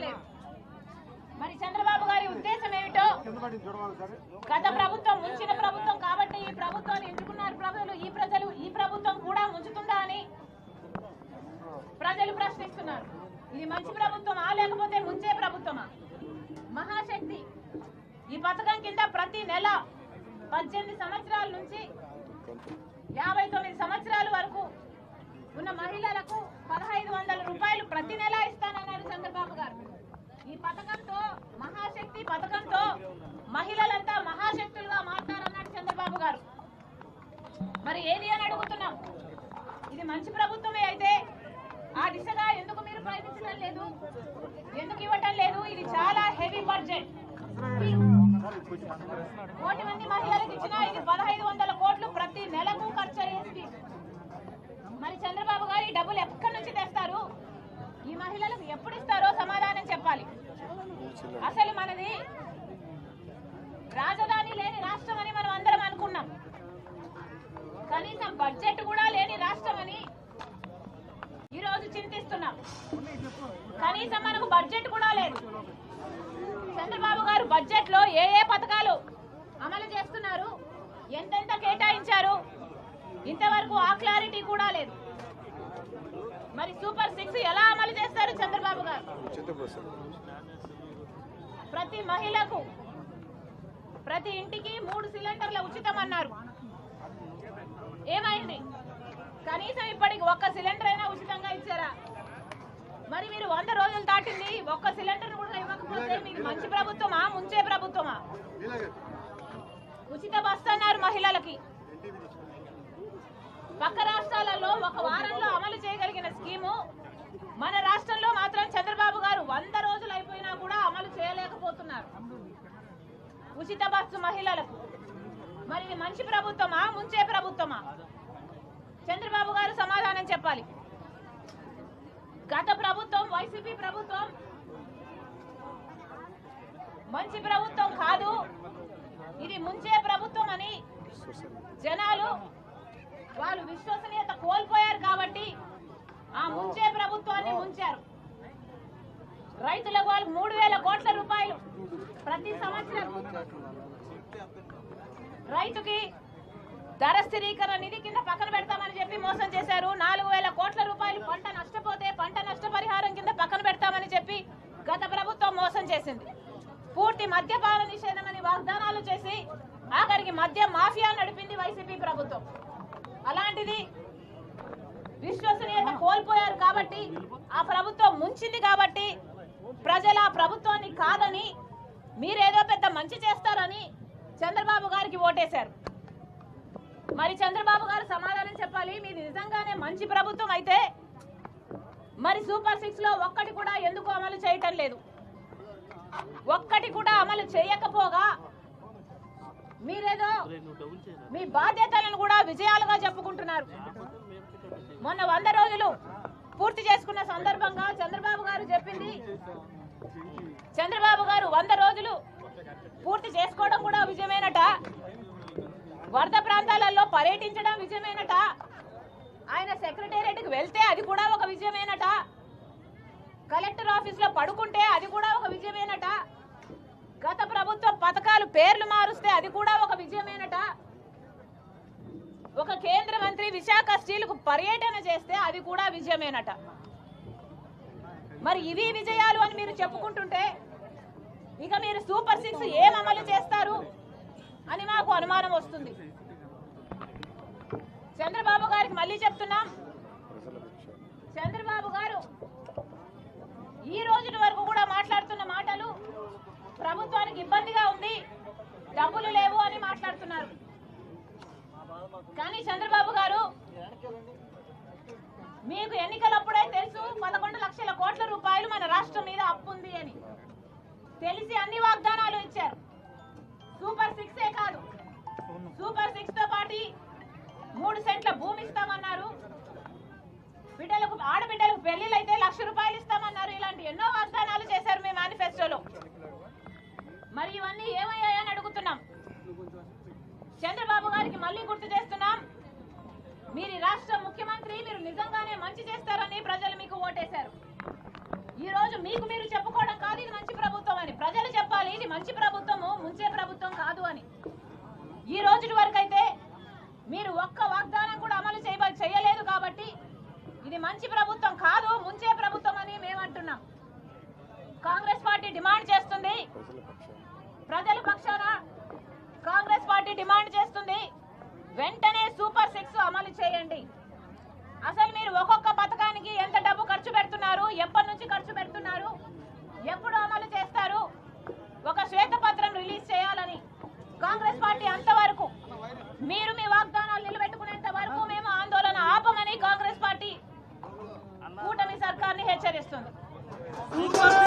చెప్పలేదు మరి చంద్రబాబు గారి ఉద్దేశం ఏమిటో? గత ప్రభుత్వం ముంచిన ప్రభుత్వం కాబట్టి ఈ ప్రభుత్వాన్ని ఎంచుకున్నారు ప్రజలు. ఈ ప్రజలు ఈ ప్రభుత్వం కూడా ముంచుతుందా అని ప్రజలు ప్రశ్నిస్తున్నారు. ఇది మంచి ప్రభుత్వమా లేకపోతే ముంచే ప్రభుత్వమా? మహాశక్తి ఈ పథకం కింద ప్రతి నెల పద్దెనిమిది సంవత్సరాల నుంచి యాభై తొమ్మిది సంవత్సరాల వరకు ఉన్న మహిళలకు పదహైదు వందల రూపాయలు ప్రతి నెల ఇస్తానన్నారు చంద్రబాబు గారు. ఈ పథకంతో మహాశక్తి పథకంతో మహిళలంతా మహాశక్తులుగా మారుతారన్నాడు చంద్రబాబు గారు. మరి ఏది అని అడుగుతున్నాం? ఇది మంచి ప్రభుత్వమే అయితే ఆ దిశగా ఎందుకు మీరు ప్రయత్నించడం లేదు? ఎందుకు ఇవ్వటం లేదు? ఇది చాలా హెవీ బడ్జెట్. కోటి మంది మహిళలకు ఇచ్చిన ఇది పదహైదు వందల కోట్లు ప్రతి నెలకు ఖర్చు అయ్యే స్కీమ్ మరి చంద్రబాబు గారు ఈ డబ్బులు ఎక్కడి నుంచి తెస్తారు ఈ మహిళలకు ఎప్పుడు ఇస్తారో సమాధానం చెప్పాలి అసలు మనది రాజధాని లేని రాష్ట్రం అని మనం అందరం అనుకున్నాం కనీసం బడ్జెట్ కూడా లేని రాష్ట్రం అని ఈ రోజు చింతిస్తున్నాం కనీసం మనకు బడ్జెట్ కూడా లేదు. చంద్రబాబు గారు బడ్జెట్లో ఏ ఏ పథకాలు అమలు చేస్తున్నారు? ఎంతెంత కేటాయించారు? ఇంతవరకు ఆ క్లారిటీ కూడా లేదు. మరి సూపర్ సిక్స్ ఎలా అమలు చేస్తారు చంద్రబాబు గారు? ప్రతి మహిళకు ప్రతి ఇంటికి మూడు సిలిండర్ల ఉచితం అన్నారు. ఏమైంది? కనీసం ఇప్పటికి ఒక్క సిలిండర్ అయినా ఉచితంగా ఇచ్చారా? మరి మీరు వంద రోజులు దాటింది ఒక్క సిలిండర్ కూడా ఇవ్వకపోతే మీకు మంచి ప్రభుత్వమా ముంచే ప్రభుత్వమా? ఉచిత బస్సు అన్నారు మహిళలకి. పక్క రాష్ట్రాలలో ఒక వారంలో అమలు చేయగలిగిన స్కీము మన రాష్ట్రంలో మాత్రం చంద్రబాబు గారు వంద రోజులు అయిపోయినా కూడా అమలు చేయలేకపోతున్నారు. ఉచిత బస్సు మహిళలకు. మరి ఇది మంచి ప్రభుత్వమా ముంచే ప్రభుత్వమా? చంద్రబాబు గారు సమాధానం చెప్పాలి. గత ప్రభుత్వం వైసీపీ ప్రభుత్వం మంచి ప్రభుత్వం కాదు. ఇది ముంచే ప్రభుత్వం అని జనాలు వాళ్ళు విశ్వసనీయత కోల్పోయారు కాబట్టి ఆ ముంచే ప్రభుత్వాన్ని ముంచారు. రైతులకు వాళ్ళకి మూడు వేల కోట్ల రూపాయలు ప్రతి సంవత్సరం. రైతుకి ధర స్థిరీకరణ నిధి కింద పక్కన పెడతామని చెప్పి మోసం చేశారు. నాలుగు వేల కోట్ల రూపాయలు పంట నష్టపోతే పంట నష్టపరిహారం కింద పక్కన పెడతామని చెప్పి గత ప్రభుత్వం మోసం చేసింది పూర్తి మద్యపాన నిషేధం అని వాగ్దానాలు చేసి ఆఖరికి మద్య మాఫియా నడిపింది వైసీపీ ప్రభుత్వం. అలాంటిది విశ్వసనీయత కోల్పోయారు కాబట్టి ఆ ప్రభుత్వం ముంచింది కాబట్టి ప్రజల ప్రభుత్వాన్ని కాదని మీరేదో పెద్ద మంచి చేస్తారని చంద్రబాబు గారికి ఓటేశారు. మరి చంద్రబాబు గారు సమాధానం చెప్పాలి మీది నిజంగానే మంచి ప్రభుత్వం అయితే మరి సూపర్ సిక్స్లో ఒక్కటి కూడా ఎందుకు అమలు చేయటం లేదు. ఒక్కటి కూడా అమలు చేయకపోగా మీరేదో మీ బాధ్యతలను కూడా విజయాలుగా చెప్పుకుంటున్నారు. మొన్న వంద రోజులు పూర్తి చేసుకున్న సందర్భంగా చంద్రబాబు గారు చెప్పింది. చంద్రబాబు గారు వంద రోజులు పూర్తి చేసుకోవడం కూడా విజయమేనట. వరద ప్రాంతాలలో పర్యటించడం విజయమేనట. ఆయన సెక్రటేరియట్కి వెళ్తే అది కూడా ఒక విజయమేనట. కలెక్టర్ ఆఫీస్లో పడుకుంటే అది కూడా ఒక విజయమేనట. పేర్లు మారుస్తే అది కూడా ఒక విజయమేనట. ఒక కేంద్ర మంత్రి విశాఖ స్టీల్కు పర్యటన చేస్తే అది కూడా విజయమేనట. మరి ఇవి విజయాలు అని మీరు చెప్పుకుంటుంటే ఇక మీరు సూపర్ సిక్స్ ఏం అమలు చేస్తారు అని మాకు అనుమానం వస్తుంది. చంద్రబాబు గారికి మళ్ళీ చెప్తున్నాం. చంద్రబాబు గారు ఈ రోజు వరకు కూడా మాట్లాడుతున్న మాటలు ప్రభుత్వానికి ఇబ్బందిగా ఉంది. కానీ చంద్రబాబు గారు? మీకు ఎన్నికలప్పుడే తెలుసు పదకొండు లక్షల కోట్ల రూపాయలు మన రాష్ట్రం మీద అప్పు ఉంది అని. తెలిసి అన్ని వాగ్దానాలు ఇచ్చారు. సూపర్ సిక్స్ ఏ కాదు. సూపర్ సిక్స్తో పాటు మూడు సెంట్ల భూమి ఇస్తామన్నారు. బిడ్డలకు ఆడబిడ్డలకు పెళ్ళిళ్ళు అయితే లక్ష రూపాయలు ఇస్తామన్నారు. ఇలాంటి ఎన్నో వాగ్దానాలు చేశారు మీ మేనిఫెస్టోలో మరి ఇవన్నీ ఏమయ్యాయని అడుగుతున్నాం. చంద్రబాబు గారికి మళ్ళీ గుర్తు చేస్తున్నాం. మీరు రాష్ట్ర ముఖ్యమంత్రి మీరు నిజంగానే మంచి చేస్తారని ప్రజలు మీకు ఓటేశారు. ఈ రోజు మీకు మీరు చెప్పుకోవడం కాదు ఇది మంచి ప్రభుత్వం అని. ప్రజలు చెప్పాలి ఇది మంచి ప్రభుత్వము ముంచే ప్రభుత్వం కాదు అని. ఈ రోజు వరకు అయితే మీరు ఒక్క వాగ్దానం కూడా అమలు చేయ చేయలేదు కాబట్టి ఇది మంచి ప్రభుత్వం కాదు ముంచే したんだ。